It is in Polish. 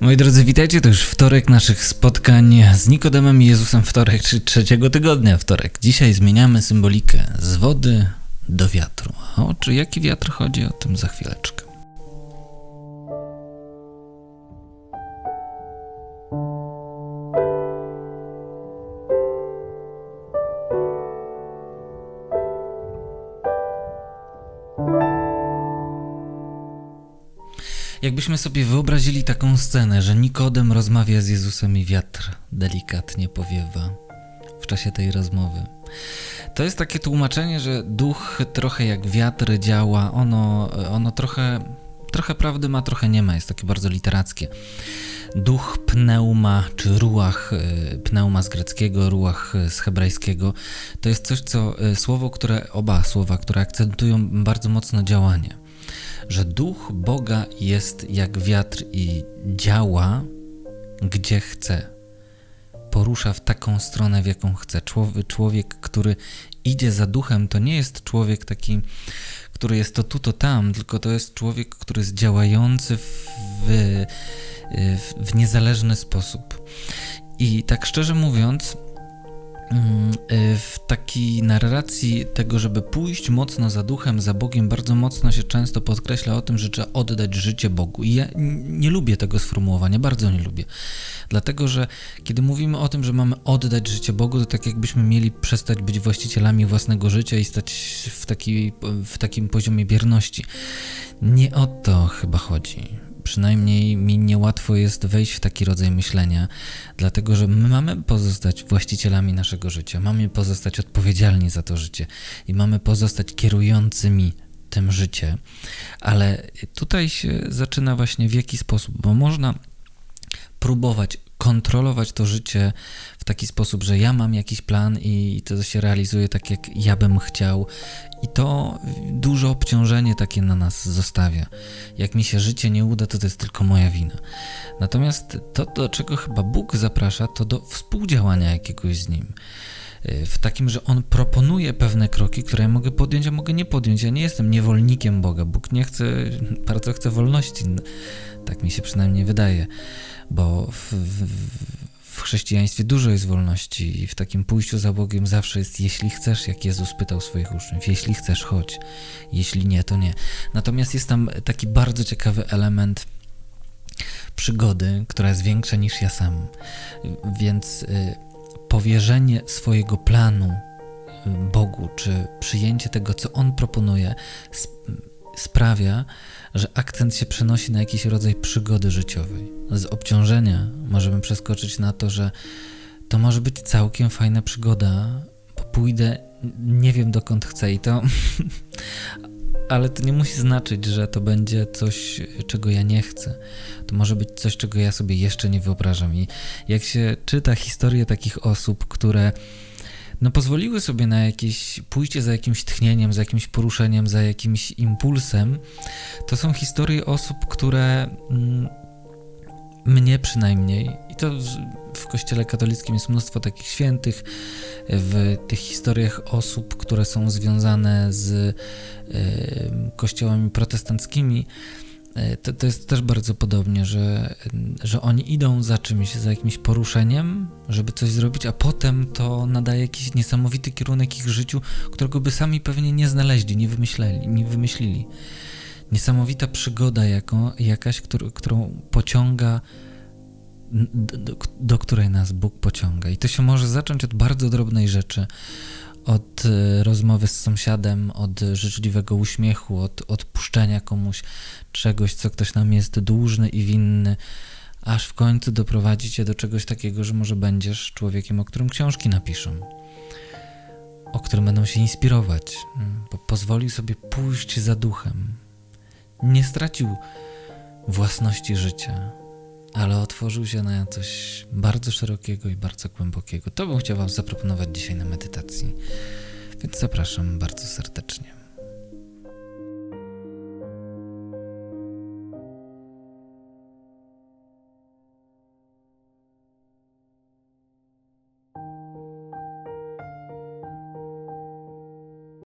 Moi drodzy, witajcie. To już wtorek naszych spotkań z Nikodemem i Jezusem. Wtorek, czy trzeciego tygodnia wtorek. Dzisiaj zmieniamy symbolikę z wody do wiatru. O czy jaki wiatr chodzi, o tym za chwileczkę. Jakbyśmy sobie wyobrazili taką scenę, że Nikodem rozmawia z Jezusem i wiatr delikatnie powiewa w czasie tej rozmowy. To jest takie tłumaczenie, że duch trochę jak wiatr działa, ono, ono trochę, trochę prawdy ma, trochę nie ma, jest takie bardzo literackie. Duch pneuma czy ruach, y, pneuma z greckiego, ruach z hebrajskiego, to jest coś, co y, słowo, które, oba słowa, które akcentują bardzo mocno działanie że duch Boga jest jak wiatr i działa gdzie chce. Porusza w taką stronę, w jaką chce. Człowiek, który idzie za duchem, to nie jest człowiek taki, który jest to tu, to tam, tylko to jest człowiek, który jest działający w, w, w niezależny sposób. I tak szczerze mówiąc, y, w takiej narracji tego, żeby pójść mocno za duchem, za Bogiem, bardzo mocno się często podkreśla o tym, że trzeba oddać życie Bogu. I ja nie lubię tego sformułowania, bardzo nie lubię. Dlatego, że kiedy mówimy o tym, że mamy oddać życie Bogu, to tak jakbyśmy mieli przestać być właścicielami własnego życia i stać w, taki, w takim poziomie bierności. Nie o to chyba chodzi przynajmniej mi niełatwo jest wejść w taki rodzaj myślenia, dlatego że my mamy pozostać właścicielami naszego życia, mamy pozostać odpowiedzialni za to życie i mamy pozostać kierującymi tym życie. Ale tutaj się zaczyna właśnie w jaki sposób, bo można próbować kontrolować to życie w taki sposób, że ja mam jakiś plan i to się realizuje tak, jak ja bym chciał, i to duże obciążenie takie na nas zostawia. Jak mi się życie nie uda, to to jest tylko moja wina. Natomiast to, do czego chyba Bóg zaprasza, to do współdziałania jakiegoś z Nim w takim, że On proponuje pewne kroki, które ja mogę podjąć, a mogę nie podjąć. Ja nie jestem niewolnikiem Boga. Bóg nie chce, bardzo chce wolności. Tak mi się przynajmniej wydaje bo w, w, w chrześcijaństwie dużo jest wolności i w takim pójściu za Bogiem zawsze jest jeśli chcesz, jak Jezus pytał swoich uczniów, jeśli chcesz, chodź, jeśli nie, to nie. Natomiast jest tam taki bardzo ciekawy element przygody, która jest większa niż ja sam. Więc y, powierzenie swojego planu y, Bogu, czy przyjęcie tego, co On proponuje, sprawia, że akcent się przenosi na jakiś rodzaj przygody życiowej. Z obciążenia możemy przeskoczyć na to, że to może być całkiem fajna przygoda, bo pójdę nie wiem dokąd chcę i to. Ale to nie musi znaczyć, że to będzie coś, czego ja nie chcę. To może być coś, czego ja sobie jeszcze nie wyobrażam. I jak się czyta historię takich osób, które no pozwoliły sobie na jakieś pójście za jakimś tchnieniem, za jakimś poruszeniem, za jakimś impulsem, to są historie osób, które mm, mnie przynajmniej, i to w kościele katolickim jest mnóstwo takich świętych, w tych historiach osób, które są związane z y, kościołami protestanckimi, E, to, to jest też bardzo podobnie, że, że oni idą za czymś, za jakimś poruszeniem, żeby coś zrobić, a potem to nadaje jakiś niesamowity kierunek ich życiu, którego by sami pewnie nie znaleźli, nie wymyśleli, nie wymyślili. Niesamowita przygoda jaką, jakaś, którą, którą pociąga, do, do, której nas Bóg pociąga. I to się może zacząć od bardzo drobnej rzeczy, od e, rozmowy z sąsiadem, od życzliwego uśmiechu, od odpuszczenia komuś czegoś, co ktoś nam jest dłużny i winny, aż w końcu doprowadzi cię do czegoś takiego, że może będziesz człowiekiem, o którym książki napiszą, o którym będą się inspirować, bo pozwolił sobie pójść za duchem. Nie stracił własności życia, ale otworzył się na coś bardzo szerokiego i bardzo głębokiego. To bym chciał Wam zaproponować dzisiaj na medytacji, więc zapraszam bardzo serdecznie.